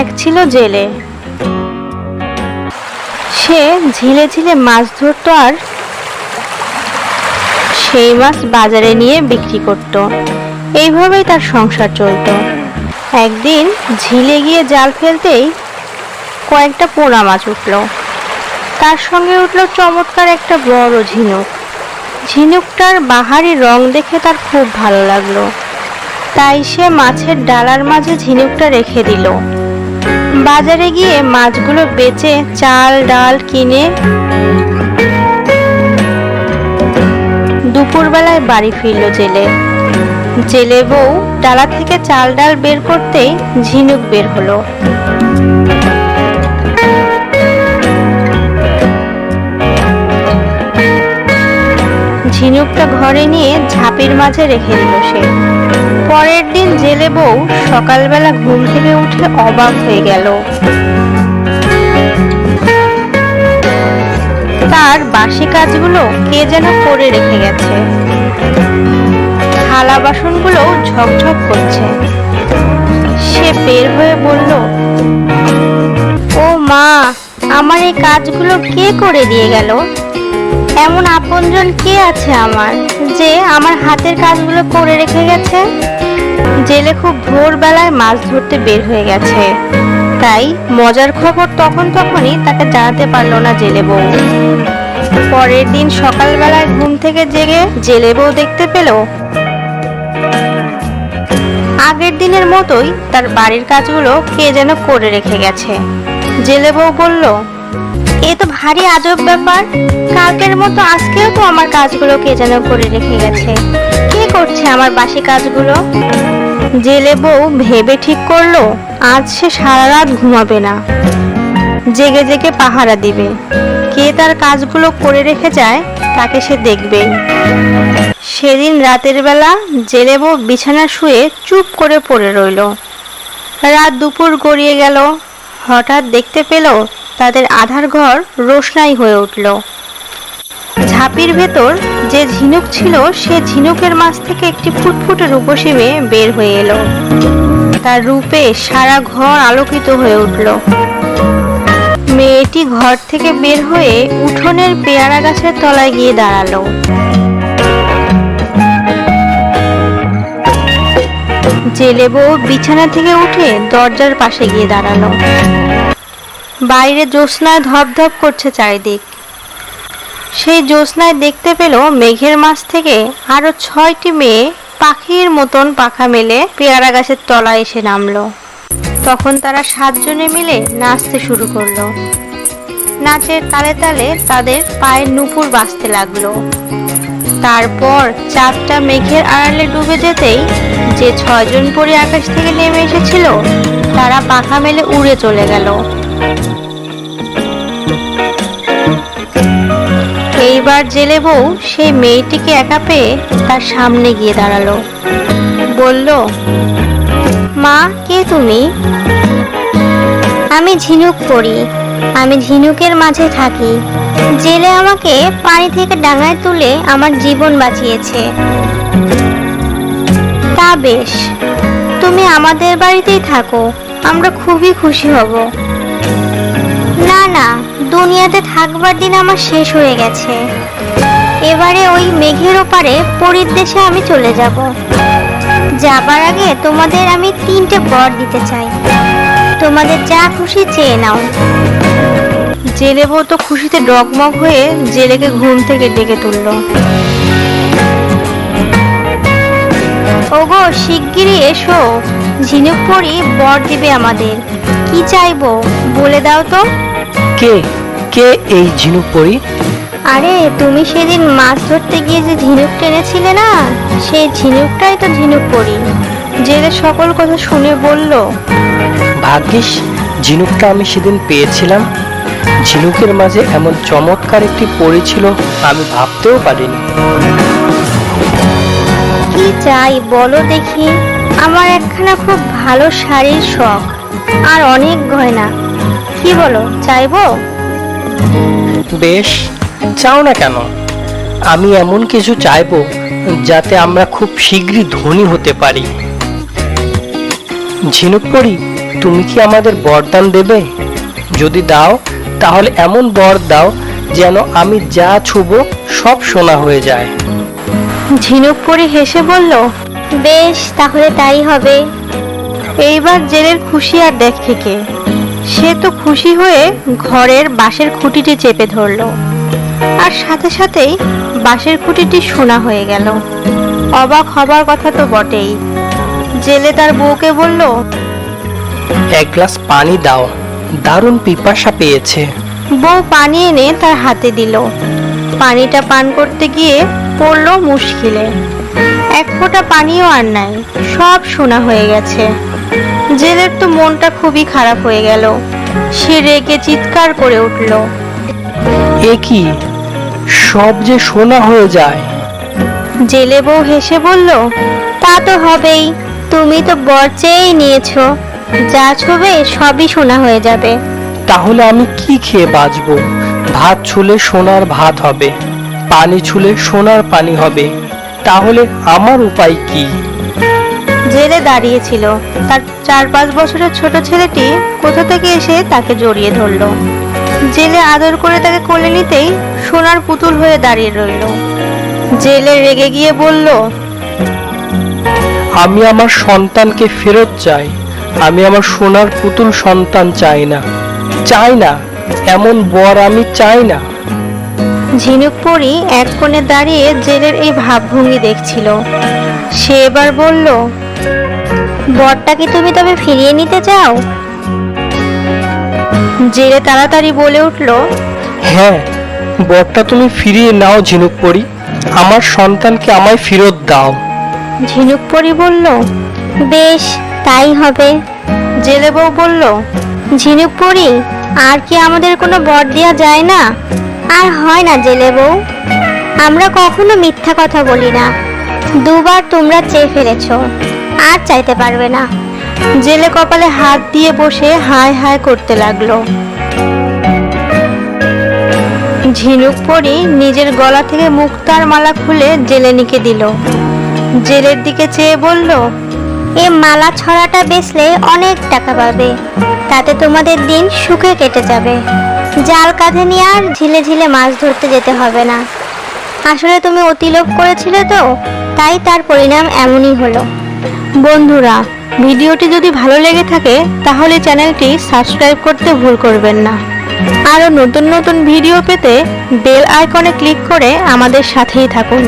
এক ছিল জেলে। সে ঝিলে ঝিলে মাছ ধরতো আর সেই মাছ বাজারে নিয়ে বিক্রি করত। এইভাবেই তার সংসার চলতো। একদিন ঝিলে গিয়ে জাল ফেলতেই কয়েকটা পোনা মাছ উঠল। তার সঙ্গে উঠল চমৎকার একটা বড় ঝিনুক। ঝিনুকটার বাহারি রং দেখে তার খুব ভালো লাগল। তাই সে মাছের ডালার মাঝে ঝিনুকটা রেখে দিল। বাজারে গিয়ে মাছগুলো বেচে চাল, ডাল কিনে দুপুরবেলায় বাড়ি ফিরল জেলে। জেলে বউ ডালা থেকে চাল, ডাল বের করতেই ঝিনুক বের হলো। ঝিনুকটা ঘরে নিয়ে ঝাঁপির মাঝে রেখে দিল সে। পরের দিন জেলে বউ সকালবেলা ঘুম থেকে উঠে অবাক হয়ে গেল। তার বাসি কাজগুলো কে যেন করে রেখে গেছে। থালা বাসনগুলো ঝকঝক করছে। সে বের হয়ে বলল, ও মা, আমার এই কাজগুলো কে করে দিয়ে গেল? এমন আপনজন কে আছে আমার যে আমার হাতের কাজগুলো করে রেখে গেছে? জেলে খুব ভোরবেলায় মাছ ধরতে বের হয়ে গেছে। তাই মজার খবর তখন তখনই তাকে জানাতে পারল না জেলে বউ। পরের দিন সকালবেলায় ঘুম থেকে জেগে জেলে বউ দেখতে পেল। আগের দিনের মতোই তার বাড়ির কাজগুলো কে যেন করে রেখে গেছে। জেলে বউ বলল এ তো ভারী আজব ব্যাপার। কালকের মতো আজকেও তো আমার কাজগুলো কে যেন করে রেখে গেছে। কে করছে আমার বাসি কাজগুলো? জেলে বউ ভেবে ঠিক করল, আজ সে সারা রাত ঘুমাবে না। জেগে জেগে পাহারা দিবে। কে তার কাজগুলো করে রেখে যায়, তাকে সে দেখবেই। সেদিন রাতের বেলা জেলে বউ বিছানা শুয়ে চুপ করে পড়ে রইল। রাত দুপুর গড়িয়ে গেল। হঠাৎ দেখতে পেল তাদের আধার ঘর রোশনাই হয়ে উঠল। ঝাঁপির ভেতর যে ঝিনুক ছিল, সে ঝিনুকের মাছ থেকে একটি ফুটফুটে রূপসী মেয়ে বের হয়ে এলো। তার রূপে সারা ঘর আলোকিত হয়ে উঠল। মেয়েটি ঘর থেকে বের হয়ে উঠোনের পেয়ারা গাছের তলায় গিয়ে দাঁড়াল। জেলে বউ বিছানা থেকে উঠে দরজার পাশে গিয়ে দাঁড়াল। বাইরে জ্যোৎস্নায় ধপধপ করছে চারিদিক। সেই জ্যোৎস্নায় দেখতে পেল মেঘের মাছ থেকে আরও ছয়টি মেয়ে পাখির মতন পাখা মেলে পেয়ারা গাছের তলায় এসে নামলো। তখন তারা সাতজনে মিলে নাচতে শুরু করল। নাচের তালে তালে তাদের পায়ের নুপুর বাজতে লাগল। তারপর চারটা মেঘের আড়ালে ডুবে যেতেই যে ছয়জন পরি আকাশ থেকে নেমে এসেছিল, তারা পাখা মেলে উড়ে চলে গেল। এইবার জেলে বউ সেই মেয়েটিকে একা পেয়ে তার সামনে গিয়ে দাঁড়াল। বলল, মা, কে তুমি? আমি ঝিনুক পড়ি। আমি ঝিনুকের মাঝে থাকি। জেলে আমাকে পানি থেকে ডাঙায় তুলে আমার জীবন বাঁচিয়েছে। তা বেশ, তুমি আমাদের বাড়িতেই থাকো, আমরা খুবই খুশি হব। না না দুনিয়াতে থাকবার দিন আমার শেষ হয়ে গেছে। এবারে ওই মেঘের ওপারে পরীর দেশে আমি চলে যাব। যাবার আগে তোমাদের আমি তিনটে বর দিতে চাই। তোমাদের যা খুশি চেয়ে নাও। জেলে বউ তো খুশিতে ডগমগ হয়ে জেলেকে ঘুম থেকে ডেকে তুলল। ওগো শিগগিরই এসো। ঝিনুক পরি বর দিবে আমাদের। কি চাইব বলে দাও তো। কে? কে এই ঝিনুক পরি? আরে তুমি সেদিন মাছ ধরতে গিয়ে যে ঝিনুক টেনেছিলে না সেই ঝিনুকটাই তো ঝিনুক পরি। জেলে সকল কথা শুনে বলল। ভাগ্যিস ঝিনুকটা আমি সেদিন পেয়েছিলাম। ঝিনুকের মাঝে এমন চমৎকার একটি পরি ছিল আমি ভাবতেও পারিনি। কি চাই বলো দেখি। আমার একখানা খুব ভালো শাড়ির শখ আর অনেক গয়না। কি বলো চাইব? বেশ চাও না কেন? আমি এমন কিছু চাইব যাতে আমরা খুব শীঘ্রই ধনী হতে পারি। ঝিনুক পরি তুমি কি আমাদের বরদান দেবে? যদি দাও তাহলে এমন বর দাও যেন আমি যা ছুব সব সোনা হয়ে যায়। ঝিনুক পরি হেসে বলল বেশ তাহলে তাই হবে। এইবার জেলের খুশি আর দেখে কে সে তো খুশি হয়ে ঘরের বাঁশের খুঁটিটি চেপে ধরলো। আর সাথে সাথেই বাঁশের খুঁটিটি সোনা হয়ে গেল। অবাক হবার কথা তো বটেই। জেলে তার বউকে বলল এক গ্লাস পানি দাও দারুণ পিপাসা পেয়েছে। বউ পানি এনে তার হাতে দিল। পানিটা পান করতে গিয়ে পড়ল মুশকিলে। এক ফোঁটা পানিও আর নাই সব সোনা হয়ে গেছে। জেলের তো মনটা খুবই খারাপ হয়ে গেল। সে রেগে চিৎকার করে উঠল। এ কি? সব যে সোনা হয়ে যায়। জেলে বউ হেসে বলল তা তো হবেই। তুমি তো বর চেয়েই নিয়েছো। যা ছবে সবই সোনা হয়ে যাবে। তাহলে আমি কি খেয়ে বাঁচবো? ভাত ছুলে সোনার ভাত হবে। পানি ছুলে সোনার পানি হবে। তাহলে আমার উপায় কি? জেলে দাঁড়িয়েছিল। তার চার পাঁচ বছরের ছোট ছেলেটি কোথা থেকে এসে তাকে জড়িয়ে ধরলো? জেলে আদর করে তাকে কোলে নিতেই সোনার পুতুল হয়ে দাঁড়িয়ে রইল। জেলে রেগে গিয়ে বলল আমি আমার সন্তানকে ফেরত চাই। আমি আমার সোনার পুতুল সন্তান চাই না। চাই না। এমন বর আমি চাই না। ঝিনুক পরি এক কোণে দাঁড়িয়ে জেলের এই ভাবভঙ্গি দেখছিল। সে এবার বলল বরটা কি তুমি তবে ফিরিয়ে নিতে চাও? জেলে তাড়াতাড়ি বলে উঠল হ্যাঁ বরটা তুমি ফিরিয়ে নাও ঝিনুক পরি আমার সন্তানকে আমায় ফেরত দাও। ঝিনুক পরি বলল বেশ তাই হবে। জেলে বউ বলল ঝিনুক পরি আর কি আমাদের কোনো বর দেওয়া যায় না? আর হয় না জেলে বউ। আমরা কখনো মিথ্যা কথা বলি না। দুবার তোমরা চেয়ে ফেলেছো। আর চাইতে পারবে না। জেলে কপালে হাত দিয়ে বসে হায় হায় করতে লাগল। ঝিনুক পরি নিজের গলা থেকে মুক্তার মালা খুলে জেলেনিকে দিল। জেলের দিকে চেয়ে বলল, এ মালা ছড়াটা বেচলে অনেক টাকা পাবে। তাতে তোমাদের দিন সুখে কেটে যাবে। জাল কাঁধে নিয়ে আর ঝিলে ঝিলে মাছ ধরতে যেতে হবে না। আসলে তুমি অতিলোভ করেছিলে তো, তাই তার পরিণাম এমনই হলো। বন্ধুরা, ভিডিওটি যদি ভালো লেগে থাকে, তাহলে চ্যানেলটি সাবস্ক্রাইব করতে ভুল করবেন না। আরও নতুন নতুন ভিডিও পেতে বেল আইকনে ক্লিক করে আমাদের সাথেই থাকুন।